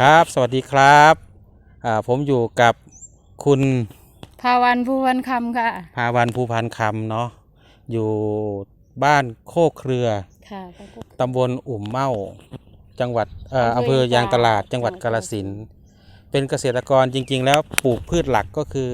ครับ สวัสดีครับอ่าผมอยู่กับคุณภาวันผู้วันคำค่ะ ภาวันภูพันธ์คำเนาะอยู่บ้านโคกเครือ ค่ะพระกุ๊กตำบลอุ่มเมาจังหวัดเอ่ออำอำเภเภออยางตลาด จัจังงหหวัวัดดกาฬสินธุ์เป็นเกษตรกรจริง ๆ แล้วปลูกพืชหลักก็คือ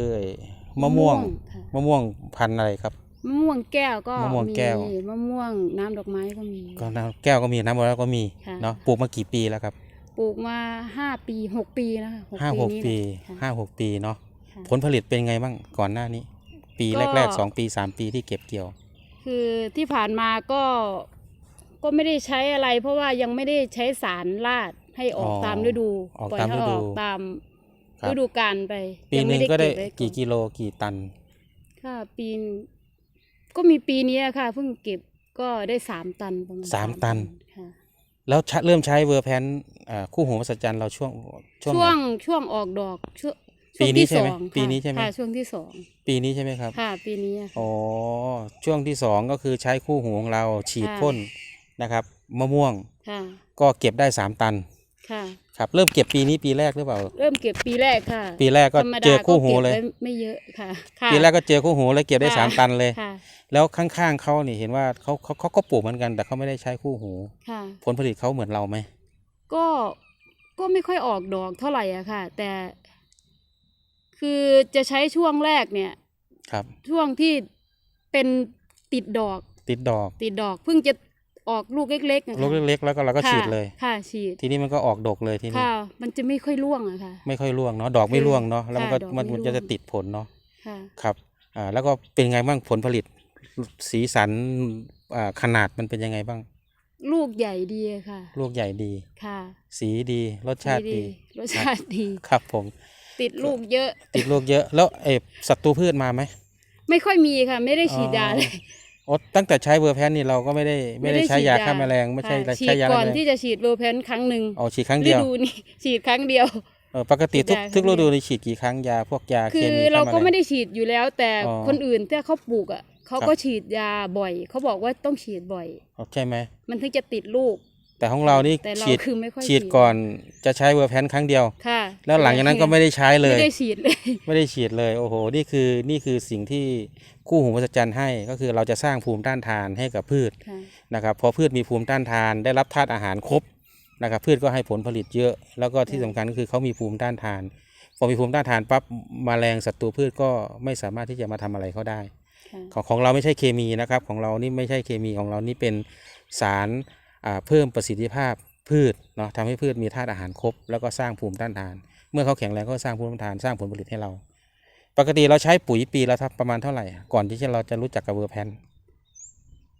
มะม่วงค่ะมะม่วงพันธุ์อะไรครับ มะม่วงแก้วก็มะม่วงแก้ว มะม่วงน้ำดอกไม้ก็มี ก็น้ำแก้วก็มีน้ำมะพร้าวก็มีค่ะ เนาะปลูกมากี่ปีแล้วครับป ลูกมาห้าปีหกปีแล้วค่ะห้าหกนี้ปีค่ะห้าหกปีเนาะค่ะผลผลิตเป็นไงบ้างก่อนหน้านี้ ปีก็แรกๆสองปีสามปีที่เก็บเกี่ยว คือที่ผ่านมาก็ก็ไม่ได้ใช้อะไร เพราะว่ายังไม่ได้ใช้สารลาดให้ออกอ๋อตามฤดูออกปล่อยตามให้ฤดูออกตามครับฤดูกาลไป ปียังหนึ่ไม่งก็ได้เบว้กี่กิโลกี่ตัน ค่ะปีนก็มีปีนี้ค่ะเพิ่งเก็บก็ได้สามตันประมาณสามตันค่ะแล้วใช้เริ่มใช้เวอร์แพน อ่าคู่หูมหัศจรรย์เราช่วงช่วงช่วงไหนช่วงออกดอกช่วงปีนี้ช่วงที่ใช่ไหมสองปีนี้ใช่ไหม ค่ะช่วงที่สองปีนี้ใช่ไหมครับค่ะ ปีนี้อะค่ะ อ๋อช่วงที่สองก็คือใช้คู่หูของเราฉีดค่ะ พ่นนะครับมะม่วงค่ะก็เก็บได้สามตันค่ะ ครับเริ่มเก็บปีนี้ปีแรกหรือเปล่า เริ่มเก็บปีแรกค่ะปีแรกก็ธรรมดาเจอคู่หูเลย ก็ก็บไว้ไม่เยอะค่ะค่ะปีแรกก็เจอคู่หูเลยเก็บได้ค่ะสามตันเลย ค่ะ แล้วข้างๆเขานี่เห็นว่าเขาเขาเขาก็ปลูกเหมือนกัน แต่เขาไม่ได้ใช้คู่หู ค่ะ ผลผลิตเขาเหมือนเราไหม ก็ก็ไม่ค่อยออกดอกเท่าไหร่อะค่ะ แต่คือจะใช้ช่วงแรกเนี่ย ครับ ช่วงที่เป็นติดดอก ติดดอก ติดดอกเพิ่งจะออกลูกเล็กๆอะค่ะ ลูกเล็กๆแล้วก็เราก็ค่ะฉีดเลย ค่ะฉีด ทีนี้มันก็ออกดกเลยทีนี้ค่ะ มันจะไม่ค่อยร่วงอะค่ะ ไม่ค่อยร่วงเนาะดอกไม่คือร่วงเนาะแล้วมันก็ค่ะดอกมันไม่มันร่วง จะติดผลเนาะค่ะ ครับอ่าแล้วก็เป็นไงบ้างผลผลิต สีสันอ่าขนาดมันเป็นยังไงบ้าง ลูกใหญ่ดีอะค่ะ ลูกใหญ่ดี ค่ะ สีดีรสชาติดี รสชาติดี ครับผม ติดลูกเยอะ ติดลูกเยอะ แล้วเออศัตรูพืชมาไหม ไม่ค่อยมีค่ะ ไม่ได้ฉีดยาเลยโอ้ตั้งแต่ใช้เวอร์แพนนี่เราก็ไม่ได้ไม่ได้ใช้ยาฆ่าแมลงไม่ใช่ค่ะฉีใช้ดยาก่อนฆ่าแมลงที่จะฉีดเวอร์แพนครั้งหนึ่งอ๋อฉีดครั้งเดียวฤดูนี้ฉีดครั้งเดียวเออปกติทุกฉีดยาทุกครั้ฤงเดีดูยวนี่ฉีดกี่ครั้งยาพวกยาเคคือมีเราฆ่าแมลงก็ไม่ได้ฉีดอยู่แล้ว แต่อ๋อคนอื่นที่เขาปลูกอะ เขาครับก็ฉีดยาบ่อย เขาบอกว่าต้องฉีดบ่อยอ๋อใช่ไหมมันถึงจะติดลูก แต่ของเรานี่แต่เราฉีดคือไม่ค่อยฉีดก่อนจะใช้เวอร์แพนครั้งเดียวค่ะ แล้วหลังจากนั้นก็ไม่ได้ใช้เลย ไม่ได้ฉีดเลย ไม่ได้ฉีดเลยโอ้โห นี่คือนี่คือสิ่งที่คู่หูมหัศจรรย์ให้ก็คือเราจะสร้างภูมิต้านทานให้กับพืชค่ะนะครับพอพืชมีภูมิต้านทานได้รับธาตุอาหารครบนะครับพืชก็ให้ผลผลิตเยอะ แล้วก็ที่สำคัญก็คือเขามีภูมิต้านทานพอมีภูมิต้านทานปั๊บแมลงศัตรูพืชก็ไม่สามารถที่จะมาทำอะไรเขาได้ค่ะ ของของเราไม่ใช่เคมีนะครับ ของเรานี่ไม่ใช่เคมีของเรานี่เป็นสารอ่าเพิ่มประสิทธิภาพพืชเนาะทำให้พืชมีธาตุอาหารครบ แล้วก็สร้างภูมิต้านทาน เมื่อเขาแข็งแรงก็สร้างภูมิต้านทานสร้างผลผลิตให้เรา ปกติเราใช้ปุ๋ยปีละทับประมาณเท่าไหร่อะก่อนที่เราจะรู้จักกับเวอร์แพน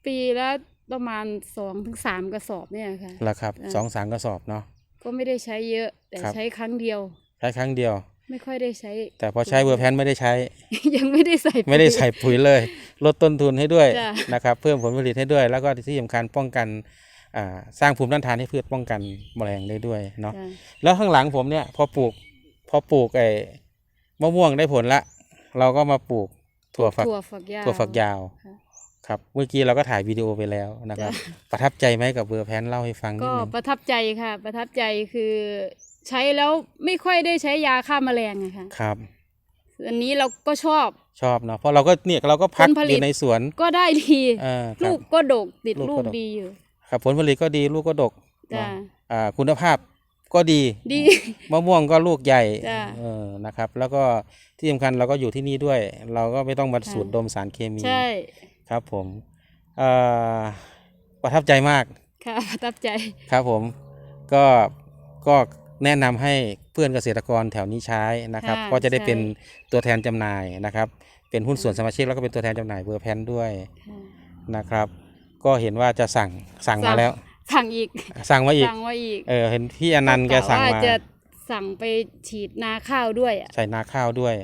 ปีละประมาณสองถึงสามกระสอบเนี่ยค่ะละครับอ่าสองสามกระสอบเนาะก็ไม่ได้ใช้เยอะแต่ครับใช้ครั้งเดียว ใช้ครั้งเดียว ไม่ค่อยได้ใช้ แต่พอใช้เวอร์แพนไม่ได้ใช้ ยังไม่ได้ใส่ไม่ได้ปุ๋ยใส่ปุ๋ยเลย ลดต้นทุนให้ด้วยจ้ะนะครับ เพิ่มผลผลิตให้ด้วย แล้วก็ที่สำคัญป้องกันอ่าสร้างภูมิต้านทานให้พืชป้องกันแมลงได้ด้วยเนาะจ้ะแล้วข้างหลังผมเนี่ยพอปลูกพอปลูกไอ้มะม่วงได้ผลละ เราก็มาปลูกถั่วฝักถั่วฝักยาวถั่วฝักยาวค่ะครับเมื่อกี้เราก็ถ่ายวิดีโอไปแล้วนะครับจ้ะประทับใจไหมกับเบอร์แพนเล่าให้ฟังนิก็ดนึงประทับใจค่ะ ประทับใจคือ ใช้แล้วไม่ค่อยได้ใช้ยาฆ่าแมลงอะค่ะครับ อันนี้เราก็ชอบชอบเนาะเพราะเราก็เนี่ยเราก็พักผลผลิอตยู่ในสวนก็ได้ดีอ่าครัลูบกก็ดกติดลูกลูก็กดกดีอยู่ครับผลผลิตก็ดีลูกก็ดกจ้ะเนาะอ่าคุณภาพก็ดีดีมะม่วงก็ลูกใหญ่จ้ะเออนะครับ แล้วก็ที่สำคัญเราก็อยู่ที่นี่ด้วย เราก็ไม่ต้องมาค่ะสูดดมสารเคมีใช่ครับผมเอ่อประทับใจมากค่ะประทับใจครับผมก็ก็ แนะนำให้เพื่อนเกษตรกรแถวนี้ใช้นะครับ ค่ะก็จะได้ใช่ เป็นตัวแทนจำหน่ายนะครับ เป็นหุ้นส่วนสมาชิกแล้วก็เป็นตัวแทนจำหน่ายเบอร์แพนด้วยค่ะนะครับ ก็เห็นว่าจะสั่งสั่งสั่มางแล้ว สั่งอีกสั่งมาอีก สั่งว่าอีกเออเห็นพี่อนันต์แกสั่งะว่มาจะสั่งไปฉีดนาข้าวด้วยอะ ใส่นาข้าวด้วย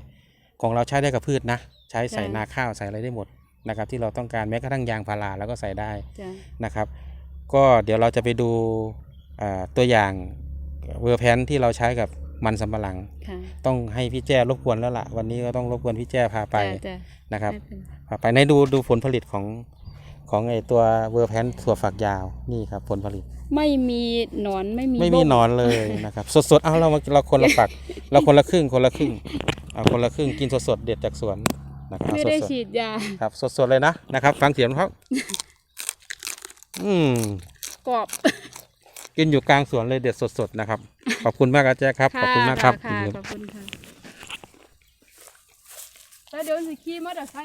ของเราใช้ได้กับพืชนะ ใช้ใส่จ้ะนาข้าวใส่อะไรได้หมดนะครับ ที่เราต้องการแม้กระทั่งยางพาราแล้วก็ใส่ได้ จ้ะ นะครับก็เดี๋ยวเราจะไปดูอ่าตัวอย่าง เวอร์แพนที่เราใช้กับมันสำปะหลังค่ะต้องให้พี่แจ้รบกวนแล้วล่ะ วันนี้ก็ต้องรบกวนพี่แจ้พาไปจ้ะนะครับไม่เป็นไรพาไปในดูดูผลผลิตของของไอตัวเวอร์แพนถั่วฝักยาวนี่ครับผลผลิต ไม่มีหนอนไม่มีไม่มีบ้งหนอนเลยนะครับ สดๆเอาเรามาเราคนละฝัก เราคนละครึ่งคนละครึ่งเอาคนละครึ่งกินสดๆเด็ดจากสวนนะครับไม่เอาได้สดฉีดยาๆครับสดๆเลยนะนะครับ ฟังเสียงเขาอืมกรอบ กินอยู่กลางสวนเลยเด็ดสดๆนะครับ ขอบคุณมากอาจารย์ครับ ขอบคุณมากครับค่ะขอบคุณค่ะแล้วเดี๋ยวสิขี่มอเตอร์ไซค์